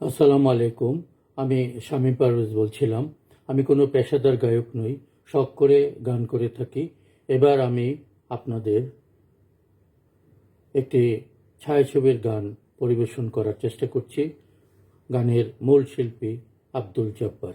আসসালামু আলাইকুম। আমি শামী পারভেজ বলছিলাম। আমি কোনো পেশাদার গায়ক নই, শখ করে গান করে থাকি। এবার আমি আপনাদের একটি ছায়াছবির গান পরিবেশন করার চেষ্টা করছি। গানের মূল শিল্পী আব্দুল জব্বার।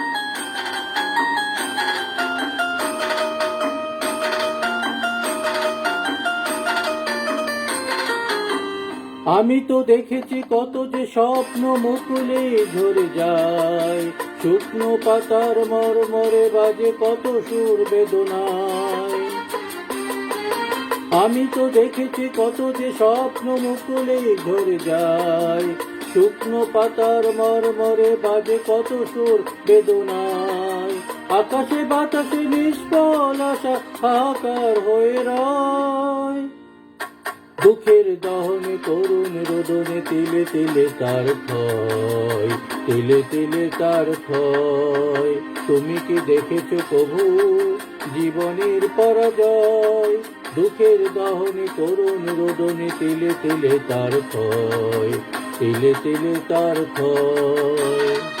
আমি তো দেখেছি কত যে স্বপ্ন মুকুলে ঝরে যায়। শুকনো পাতার মরমরে বাজে কত সুর বেদনায়। আমি তো দেখেছি কত যে স্বপ্ন মুকুলে ঝরে যায়। শুকনো পাতার মরমরে বাজে কত সুর বেদনায়। আকাশে বাতাসে নিষ্ফল আশা, হাহাকার হয়ে রয়। দুঃখের দহনে করুণ রোদনে তিলে তিলে তার ক্ষয় তিলে তিলে তার ক্ষয় তুমি কি দেখেছ প্রভু জীবনের পরাজয়? দুঃখের দহনে করুণ রোদনে তিলে তিলে তার ক্ষয় তিলে তিলে তার ক্ষয়